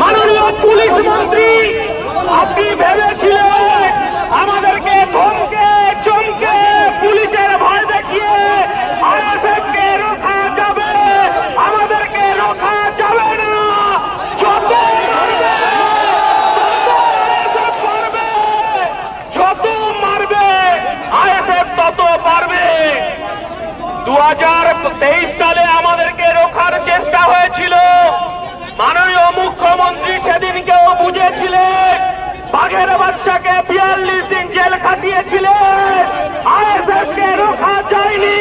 মাননীয় পুলিশ মন্ত্রী, আপনি ভেবেছিলেন আমাদেরকে ধমকে, চমকে পুলিশের ভয় দেখিয়ে আমাদেরকে রোখা যাবে না। যত পারবে যত মারবে পারবে। দু সালে আমাদেরকে বিয়াল্লিশ দিন জেল খাটিয়েছিলেন আইএসএফ কে রোখা যায়নি।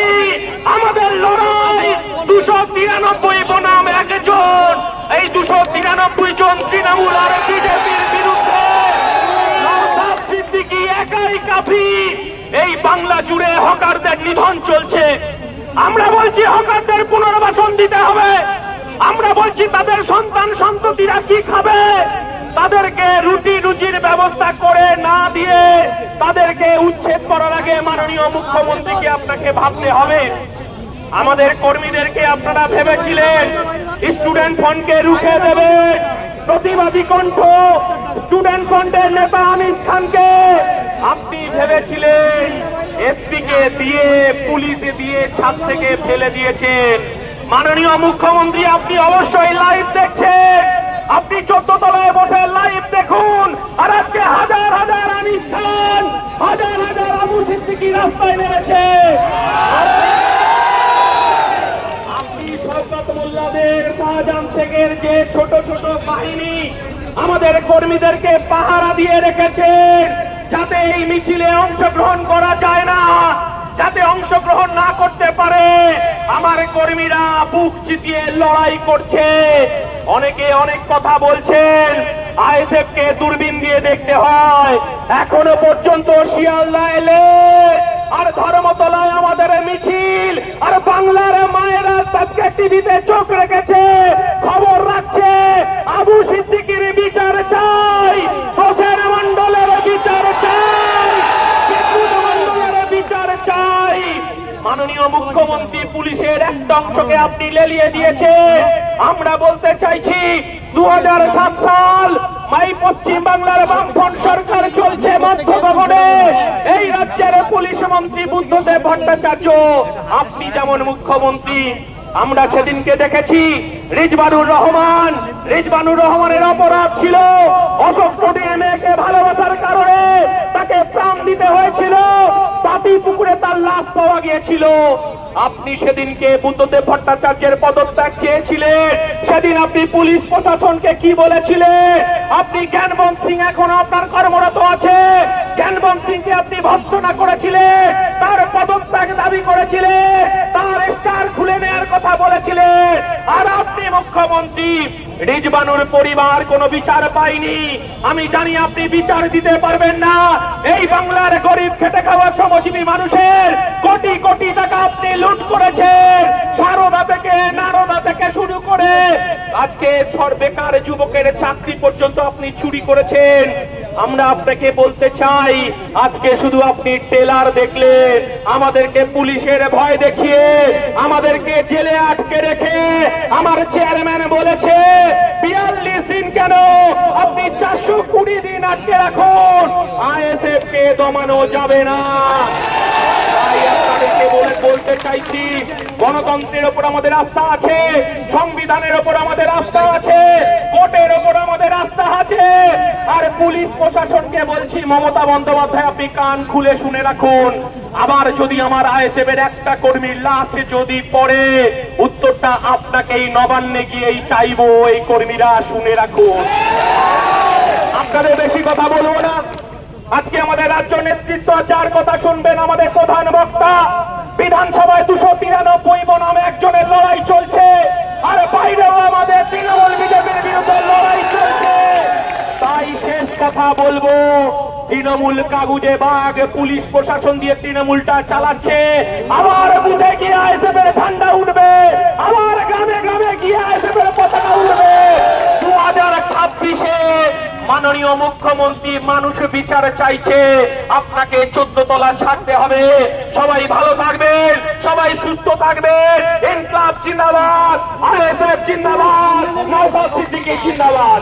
আমাদের লড়াই দুশো তিরানব্বই বনাম একজন। এই দুশো তিরানব্বই জন তৃণমূল আর বিজেপির বিরুদ্ধে সিদ্দিকী একাই কাফি। এই বাংলা জুড়ে হকারদের নিধন চলছে। আমরা বলছি হকারদের পুনর্বাসন দিতে হবে। আমরা বলছি তাদের সন্তান সন্ততিরা কি খাবে? তাদেরকে রুটি রুজির ব্যবস্থা করে না দিয়ে তাদেরকে উচ্ছেদ করার আগে মাননীয় মুখ্যমন্ত্রীকে আপনাকে ভাবতে হবে। আমাদের কর্মীদেরকে আপনারা ভেবেছিলেন, স্টুডেন্ট ফন্ডকে রুখে দেবে। প্রতিবাদী কণ্ঠ, স্টুডেন্ট ফন্ডের নেতা আমির খানকে আপনি ভেবেছিলেন, এসপিকে দিয়ে, পুলিশে দিয়ে ছাদ থেকে ফেলে দিয়েছেন। মাননীয় মুখ্যমন্ত্রী, আপনি অবশ্যই লাইভ দেখছেন। আপনি চোদ্দ তলায় বসে লাইভ দেখুন। আর আজকে হাজার হাজার আনিস খান, হাজার হাজার আবু সিদ্দিকি রাস্তায় নেমেছে। আপনি শাহজাহান ছোট ছোট বাহিনী আমাদের কর্মীদেরকে পাহারা দিয়ে যাতে এই মিছিলে অংশগ্রহণ করা যায় না। যাতে অংশগ্রহণ না করতে পারে, আমার কর্মীরা বুক চিতিয়ে লড়াই করছে। অনেকে অনেক কথা বলছেন। আইএসএফ কে দূরবীন দিয়ে দেখতে হয়। এখনও পর্যন্ত শিয়ালদা এলে আর ধর্মতলায় আমাদের মিছিল। আর বাংলার মায়েরা আজকে টিভিতে চোখ রেখেছে খবর রাখছে আবু সিদ্দিকির বিচার চাই হোসেন মন্ডলের বিচার চাই বিদ্যুৎ মন্ডলের বিচার চাই মাননীয় মুখ্যমন্ত্রী, পুলিশের একটা অংশকে আপনি লেলিয়ে দিয়েছে আমরা বলতে চাইছি দু সাল মাই পশ্চিম বাংলার বামফ্রন্ট সরকার চলছে মধ্য ভবনে এই রাজ্যের পুলিশ মন্ত্রী বুদ্ধদেব ভট্টাচার্য, আপনি যেমন মুখ্যমন্ত্রী, আমরা সেদিনকে দেখেছি, রিজবানুর রহমান, রিজবানুর রহমানের অপরাধ ছিল। অশোক সদীর মেয়েকে ভালোবাসার কারণে তাকে প্রাণ দিতে হয়েছিল। পাতি পুকুরে তার লাশ পাওয়া গিয়েছিল। আপনি সেদিনকে বুদ্ধদেব ভট্টাচার্যের পদত্যাগ চেয়েছিলেন। সেদিন আপনি পুলিশ প্রশাসনকে কি বলেছিলেন? আপনি জ্ঞানবন সিং এখন আপনার কর্মরত আছে। জ্ঞানবন সিংকে আপনি ভৎসনা করেছিলেন। তার পদত্যাগ দাবি করেছিলেন। তার স্টার কথা বলেছিলেন, আর আপনি মুখ্যমন্ত্রী, রিজবানুর পরিবার কোনো বিচার পায়নি। আমি জানি আপনি বিচার দিতে পারবেন না। এই বাংলার গরিব খেটে খাওয়া শ্রমজীবী মানুষের কোটি কোটি টাকা আপনি লুট করেছেন। সারদা থেকে, নারদা থেকে শুরু করে আজকে সর বেকার যুবকের চাকরি পর্যন্ত আপনি চুরি করেছেন। আমরা আপনাকে বলতে চাই, আজকে শুধু আপনি টেলার দেখলেন, আমাদেরকে পুলিশের ভয় দেখিয়ে, আমাদেরকে জেলে আটকে রেখে, আমার চেয়ারম্যান বলেছে, বিয়াল্লিশ দিন কেন আপনি চারশো কুড়ি দিন আটকে রাখুন আইএসএফ কে দমানো যাবে না। বলতে চাইছি গণতন্ত্রের ওপর আমাদের আস্থা আছে, সংবিধানের ওপর আমাদের আস্থা আছে কোর্টের ওপর আমাদের আস্থা আছে। আর পুলিশ প্রশাসনকে বলছি, মমতা বন্দ্যোপাধ্যায়, আপনি কান খুলে শুনে রাখুন। আবার যদি আমার আইএসএফ এর একটা কর্মীর লাশ যদি পড়ে, উত্তরটা আপনাকেই নবান্নে গিয়েই চাইব, এই কর্মীরা শুনে রাখুন। আপনাদের বেশি কথা বলব না। আজকে আমাদের রাজ্য নেতৃত্ব যার কথা শুনবেন আমাদের প্রধান বক্তা বিধানসভায় দুশো তিরানব্বই বনাম একজনের লড়াই চলছে। আর বাইরেও আমাদের তৃণমূল বিজেপির বিরুদ্ধে লড়াই চলছে। তাই শেষ কথা বলব, তৃণমূল কাগুজে বাঘ, পুলিশ প্রশাসন দিয়ে তৃণমূলটা চালাচ্ছে। আবার বুথে গিয়ে আইসেফের ঠান্ডা উঠবে, আবার গ্রামে গ্রামে গিয়ে আইসেফের পতাকা উঠবে দু হাজার ছাব্বিশে মুখ্যমন্ত্রী মানুষ বিচার চাইছে। আপনাকে চোদ্দ তলা ছাড়তে হবে। সবাই ভালো থাকবেন, সবাই সুস্থ থাকবেন। ইনকলাব জিন্দাবাদ জিন্দাবাদ জিন্দাবাদ।